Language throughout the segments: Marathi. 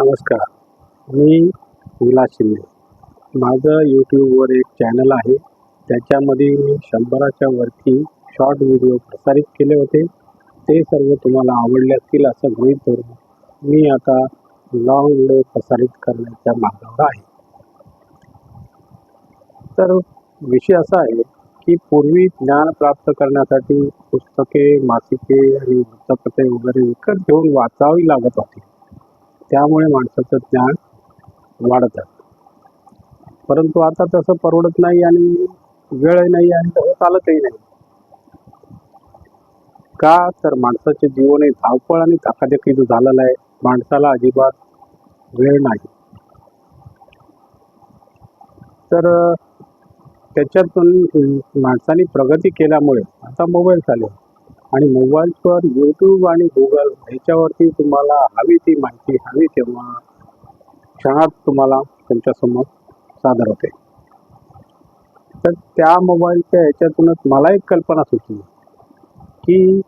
नमस्कार. मी विलास शिंदे. माझं यूट्यूबवर एक चॅनल आहे. त्याच्यामध्ये मी शंभराच्या वरती शॉर्ट व्हिडिओ प्रसारित केले होते. ते सर्व तुम्हाला आवडले असतील असं गृहीत धरून मी आता लॉंग व्हिडिओ प्रसारित करण्याच्या मार्गावर आहे. तर विषय असा आहे की पूर्वी ज्ञान प्राप्त करण्यासाठी पुस्तके मासिके आणि वृत्तपत्रे वगैरे विकत घेऊन वाचावी लागत होती. त्यामुळे माणसाचं ज्ञान वाढत. आहे परंतु आता तसं परवडत नाही आणि वेळ नाही आणि तसं चालतही नाही. का तर माणसाचे जीवन हे धावपळ आणि धकाधकीचं झालेलं आहे माणसाला अजिबात वेळ नाही. तर त्याच्यातून माणसाने प्रगती केल्यामुळे आता मोबाईल चालेल आणि मोबाईलवर यूट्यूब आणि गुगल ह्याच्यावरती तुम्हाला हवी ती माहिती हवी तेव्हा क्षणात तुम्हाला तुमच्यासमोर सादर होते. तर त्या मोबाईलच्या ह्याच्यातूनच मला एक कल्पना सुचली की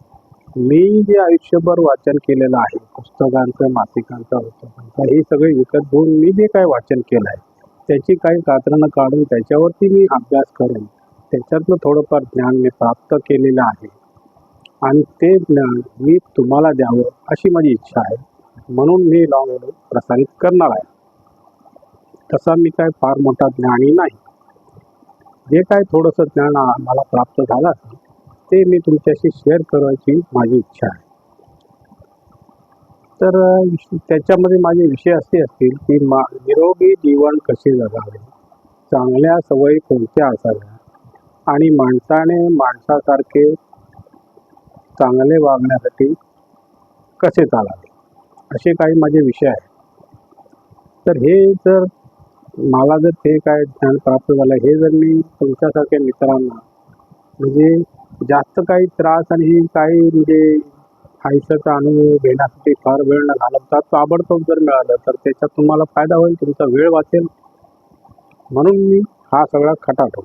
मी जे आयुष्यभर वाचन केलेलं आहे पुस्तकांचं मासिकांचं पुस्तकांचं हे सगळे विकत घेऊन मी जे काय वाचन केलं आहे त्याची काही कात्रणं काढून त्याच्यावरती मी अभ्यास करून त्याच्यातलं थोडंफार ज्ञान मी प्राप्त केलेलं आहे. आणि ते ज्ञान मी तुम्हाला द्यावं अशी माझी इच्छा आहे. म्हणून मी लॉंग व्हिडिओ प्रसारित करणार आहे. तसा मी काय फार मोठा ज्ञानी नाही. जे काय थोडंसं ज्ञान मला प्राप्त झालं असेल ते मी तुमच्याशी शेअर करायची माझी इच्छा आहे. तर त्याच्यामध्ये माझे विषय असे असतील की मा निरोगी जीवन कसे जगावे? चांगल्या सवयी कोणत्या असाव्या आणि माणसाने माणसासारखे चांगले वागण्यासाठी कसे चालावे? असे काही माझे विषय आहेत. तर हे जर मला जर ते काय ज्ञान प्राप्त झालं हे जर मी तुमच्यासारख्या मित्रांना म्हणजे जास्त काही त्रास आणि काही म्हणजे आयुष्याचा अनुभव घेण्यासाठी फार वेळ न घालवता ताबडतोब जर मिळालं तर त्याच्यात तुम्हाला फायदा होईल तुमचा वेळ वाचेल. म्हणून मी हा सगळा खटाटो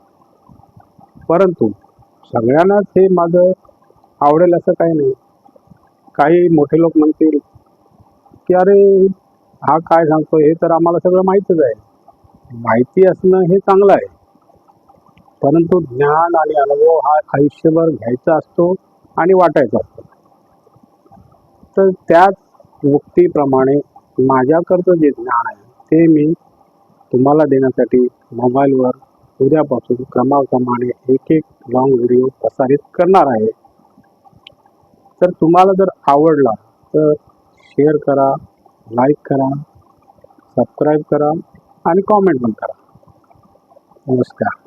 परंतु सगळ्यांनाच हे माझं आवडेल असं काही नाही. काही मोठे लोक म्हणतील की अरे हा काय सांगतो हे तर आम्हाला सगळं माहीतच आहे. माहिती असणं हे चांगलं आहे. परंतु ज्ञान आणि अनुभव हा आयुष्यभर घ्यायचा असतो आणि वाटायचा असतो. तर त्याच मुक्तीप्रमाणे माझ्याकडचं जे ज्ञान आहे ते मी तुम्हाला देण्यासाठी मोबाईलवर उद्यापासून क्रमाक्रमाने एक एक लॉंग व्हिडिओ प्रसारित करणार आहे. तर तुम्हाला जर आवडला तर शेअर करा लाईक करा सबस्क्राईब करा आणि कॉमेंट पण करा. नमस्कार.